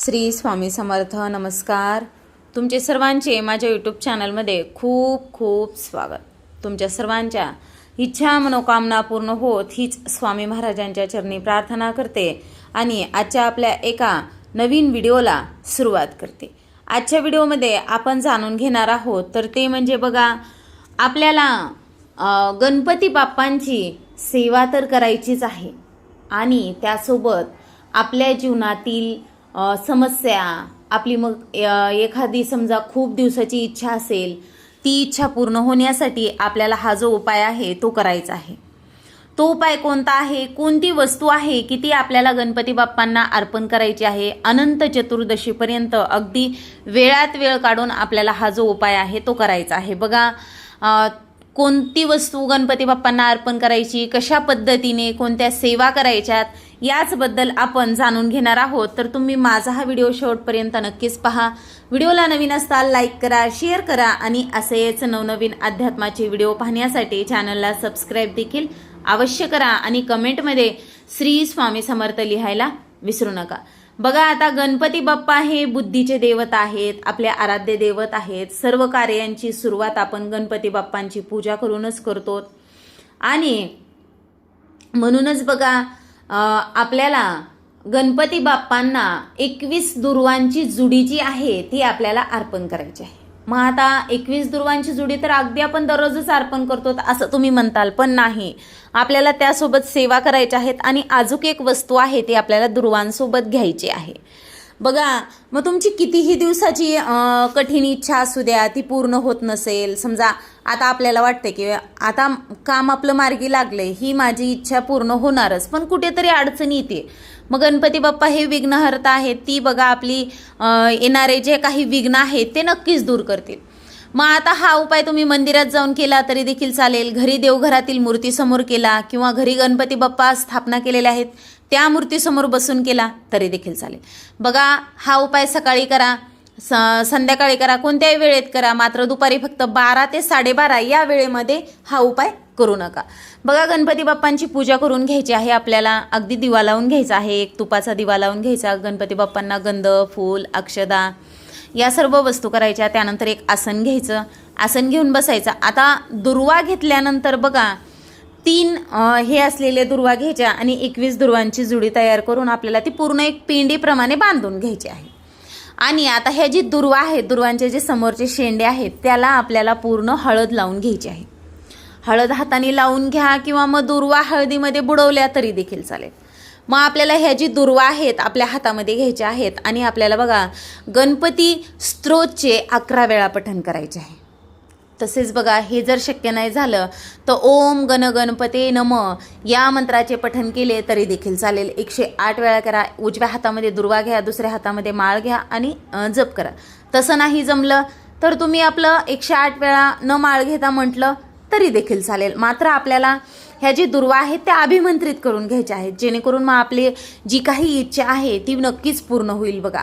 श्री स्वामी समर्थ नमस्कार. तुमचे सर्वांचे माझ्या यूट्यूब चॅनलमध्ये खूप खूप स्वागत. तुमच्या सर्वांच्या इच्छा मनोकामना पूर्ण होत हीच स्वामी महाराजांच्या चरणी प्रार्थना करते आणि आजच्या आपल्या एका नवीन व्हिडिओला सुरुवात करते. आजच्या व्हिडिओमध्ये आपण जाणून घेणार आहोत तर ते म्हणजे बघा आपल्याला गणपती बाप्पांची सेवा तर करायचीच आहे आणि त्यासोबत आपल्या जीवनातील समस्या. आपली मग एखादी समजा खूप दिवसाची इच्छा असेल ती इच्छा पूर्ण होण्यासाठी आपल्याला हा जो उपाय आहे तो करायचा आहे. तो उपाय कोणता आहे? कोणती वस्तू आहे की ती आपल्याला गणपती बाप्पांना अर्पण करायची आहे? अनंत चतुर्दशीपर्यंत अगदी वेळात वेळ काढून आपल्याला हा जो उपाय आहे तो करायचा आहे. बघा कोणती वस्तू गणपती बाप्पांना अर्पण करायची? कशा पद्धतीने? कोणत्या सेवा करायच्यात? याचबद्दल आपण जाणून घेणार आहोत. तर तुम्ही माझा हा व्हिडिओ शेवटपर्यंत नक्कीच पहा. व्हिडिओला नवीन असताल लाईक करा शेअर करा आणि असेच नवनवीन अध्यात्माचे व्हिडिओ पाहण्यासाठी चॅनलला सबस्क्राईब देखील अवश्य करा आणि कमेंटमध्ये श्री स्वामी समर्थ लिहायला विसरू नका. बघा आता गणपती बाप्पा हे बुद्धीचे देवत आहेत आपले आराध्य देवत आहेत. सर्व कार्यांची सुरुवात आपण गणपती बाप्पांची पूजा करूनच करतो. आणि म्हणूनच बघा आपल्याला गणपती बाप्पांना एकवीस दुर्वांची जुडी जी आहे ती आपल्याला अर्पण करायची आहे. मग आता एकवीस दुर्वांची जुडी तर अगदी आपण दररोजच अर्पण करतो असं तुम्ही म्हणताल पण नाही. आपल्याला त्यासोबत सेवा करायच्या आहेत आणि अजूक एक वस्तू आहे ती आपल्याला दुर्वांसोबत घ्यायची आहे. बघा मग तुमची कितीही दिवसाची कठीण इच्छा असू द्या ती पूर्ण होत नसेल. समजा आता आपल्याला वाटते की आता काम आपलं मार्गी लागले ही माझी इच्छा पूर्ण होणारच. पण कुठेतरी अडचण येते. मग गणपती बाप्पा हे विघ्नहर्ता आहेत ती बघा आपली येणारे जे काही विघ्न आहेत ते नक्कीच दूर करतील. मग आता हा उपाय तुम्ही मंदिरात जाऊन केला तरी देखील चालेल. घरी देवघरातील मूर्तीसमोर केला किंवा घरी गणपती बाप्पा स्थापना केलेल्या आहेत त्या मूर्तीसमोर बसून केला तरी देखील चालेल. बघा हा उपाय सकाळी करा स संध्याकाळी करा कोणत्याही वेळेत करा मात्र दुपारी फक्त बारा ते साडेबारा या वेळेमध्ये हा उपाय करू नका. बघा गणपती बाप्पांची पूजा करून घ्यायची आहे आपल्याला. अगदी दिवा लावून घ्यायचा आहे एक तुपाचा दिवा लावून घ्यायचा. गणपती बाप्पांना गंध फूल अक्षदा या सर्व वस्तू करायच्या त्यानंतर एक आसन घ्यायचं. आसन घेऊन बसायचं. आता दुर्वा घेतल्यानंतर बघा तीन हे असलेले दुर्वा घ्यायच्या आणि एकवीस दुर्वांची जुडी तयार करून आपल्याला ती पूर्ण एक पिंडीप्रमाणे बांधून घ्यायची आहे. आणि आता ह्या जी दुर्वा आहेत दुर्वांचे जे समोरचे शेंडे आहेत त्याला आपल्याला पूर्ण हळद लावून घ्यायची आहे. हळद हाताने लावून घ्या किंवा मग दुर्वा हळदीमध्ये बुडवल्या तरी देखील चालेल. मग आपल्याला ह्या जी दुर्वा आहेत आपल्या हातामध्ये घ्यायच्या आहेत आणि आपल्याला बघा गणपती स्त्रोतचे अकरा वेळा पठण करायचे आहे. तसेच बघा हे जर शक्य नाही झालं तर ओम गण गणपते नम या मंत्राचे पठण केले तरी देखील चालेल. एकशे आठ वेळा करा उजव्या हातामध्ये दुर्वा घ्या दुसऱ्या हातामध्ये माळ घ्या आणि जप करा. तसं नाही जमलं तर तुम्ही आपलं एकशे आठ वेळा न माळ घेता म्हटलं तरी देखील चालेल. मात्र आपल्याला ह्या जी दुर्वा आहेत त्या अभिमंत्रित करून घ्यायच्या आहेत. जेणेकरून मग आपली जी काही इच्छा आहे ती नक्कीच पूर्ण होईल बघा.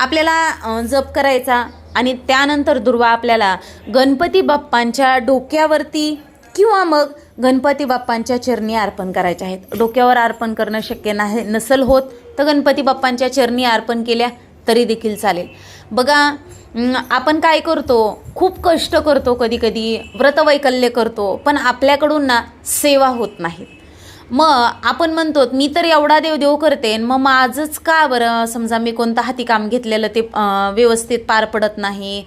आपल्याला जप करायचा आणि त्यानंतर दुर्वा आपल्याला गणपती बाप्पांच्या डोक्यावरती किंवा मग गणपती बाप्पांच्या चरणी अर्पण करायच्या आहेत. डोक्यावर अर्पण करणं शक्य नाही नसल होत तर गणपती बाप्पांच्या चरणी अर्पण केल्या तरी देखील चालेल. बघा आपण काय करतो? खूप कष्ट करतो कधी कधी व्रतवैकल्य करतो पण आपल्याकडून ना सेवा होत नाहीत मग आपण म्हणतो मी तर एवढा देव देव करते आणि मग माझंच का बरं? समजा मी कोणतं हाती काम घेतलेलं ते व्यवस्थित पार पडत नाही.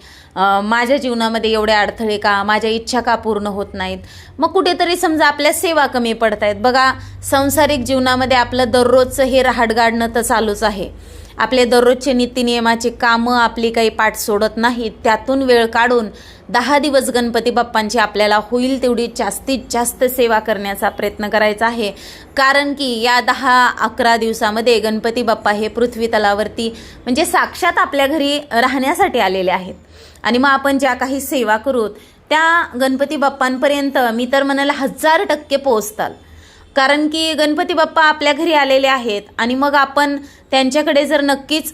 माझ्या जीवनामध्ये एवढे अडथळे का? माझ्या इच्छा का पूर्ण होत नाहीत? मग कुठेतरी समजा आपल्या सेवा कमी पडत आहेत बघा सांसारिक जीवनामध्ये आपलं दररोजचं हे राहाडगाडणं तर चालूच आहे. आपले दररोजचे नित्यनियमाचे कामं आपली काही पाठ सोडत नाहीत. त्यातून वेळ काढून दहा दिवस गणपती बाप्पांची आपल्याला होईल तेवढी जास्तीत जास्त सेवा करण्याचा प्रयत्न करायचा आहे. कारण की या दहा अकरा दिवसामध्ये गणपती बाप्पा हे पृथ्वी तलावरती म्हणजे साक्षात आपल्या घरी राहण्यासाठी आलेले आहेत. आणि मग आपण ज्या काही सेवा करू त्या गणपती बाप्पांपर्यंत मी तर म्हणाला हजार टक्के पोहोचताल. कारण की गणपती बाप्पा आपल्या घरी आलेले आहेत आणि मग आपण त्यांच्याकडे जर नक्कीच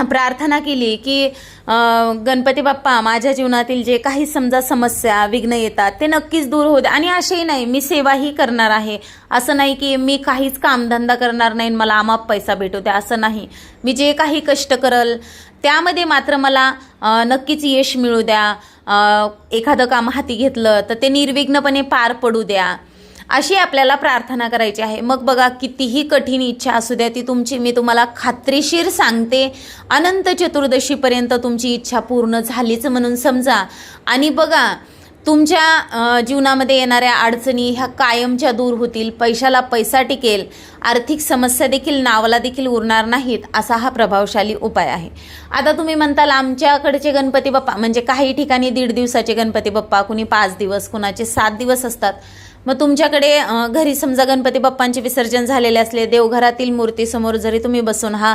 प्रार्थना केली की गणपती बाप्पा माझ्या जीवनातील जे काही समजा समस्या विघ्न येतात ते नक्कीच दूर होते आणि असेही नाही मी सेवाही करणार आहे. असं नाही की मी काहीच कामधंदा करणार नाही आणि मला आमाप पैसा भेटू द्या. असं नाही. मी जे काही कष्ट करल त्यामध्ये मात्र मला नक्कीच यश मिळू द्या. एखादं काम हाती घेतलं तर ते निर्विघ्नपणे पार पडू द्या. अशी आपल्याला प्रार्थना करायची आहे. मग बघा कितीही कठीण इच्छा असू द्या ती तुमची मी तुम्हाला खात्रीशीर सांगते. अनंत चतुर्दशीपर्यंत तुमची इच्छा पूर्ण झालीच म्हणून समजा. आणि बघा तुमच्या जीवनामध्ये येणाऱ्या अडचणी ह्या कायमच्या दूर होतील पैशाला पैसा टिकेल आर्थिक समस्या देखील नावाला देखील उरणार नाहीत असा हा प्रभावशाली उपाय आहे. आता तुम्ही म्हणताल आमच्याकडचे गणपती बाप्पा म्हणजे काही ठिकाणी दीड दिवसाचे गणपती बाप्पा कुणी पाच दिवस कुणाचे सात दिवस असतात. मग तुमच्याकडे घरी समजा गणपती बाप्पांचे विसर्जन झालेले असले देवघरातील मूर्तीसमोर जरी तुम्ही बसून हा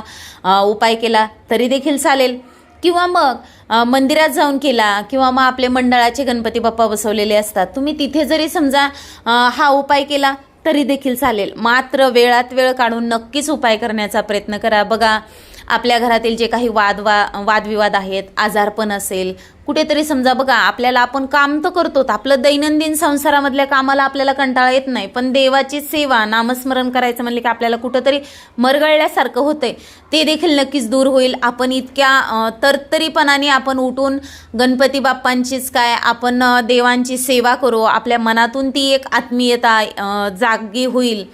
उपाय केला तरी देखील चालेल. किंवा मग मंदिरात जाऊन केला किंवा मग आपले मंडळाचे गणपती बाप्पा बसवलेले असतात तुम्ही तिथे जरी समजा हा उपाय केला तरी देखील चालेल. मात्र वेळात वेळ काढून नक्कीच उपाय करण्याचा प्रयत्न करा. बघा आपल्या घरातील जे काही वाद वा वादविवाद आहेत आजारपण असेल कुठेतरी समजा बघा आपल्याला आपण काम तर करतोच. आपलं दैनंदिन संसारामधल्या कामाला आपल्याला कंटाळा येत नाही. पण देवाची सेवा नामस्मरण करायचं म्हणलं की आपल्याला कुठंतरी मरगळल्यासारखं होतंय. ते देखील नक्कीच दूर होईल. आपण इतक्या तरतरीपणाने आपण उठून गणपती बाप्पांचीच काय आपण देवांची सेवा करू. आपल्या मनातून ती एक आत्मीयता जागी होईल.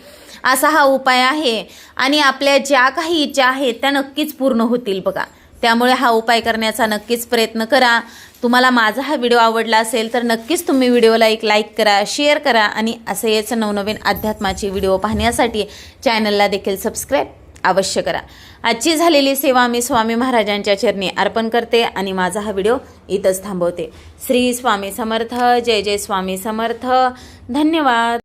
असा हा उपाय आहे. आणि आपल्या ज्या काही इच्छा आहेत त्या नक्कीच पूर्ण होतील बघा. त्यामुळे हा उपाय करण्याचा नक्कीच प्रयत्न करा. तुम्हाला माझा हा व्हिडिओ आवडला असेल तर नक्कीच तुम्ही व्हिडिओला एक लाईक करा शेअर करा आणि असेच नवनवीन अध्यात्माचे व्हिडिओ पाहण्यासाठी चॅनलला देखील सबस्क्राईब अवश्य करा. आजची झालेली सेवा मी स्वामी महाराजांच्या चरणी अर्पण करते आणि माझा हा व्हिडिओ इथंच थांबवते. श्री स्वामी समर्थ जय जय स्वामी समर्थ. धन्यवाद.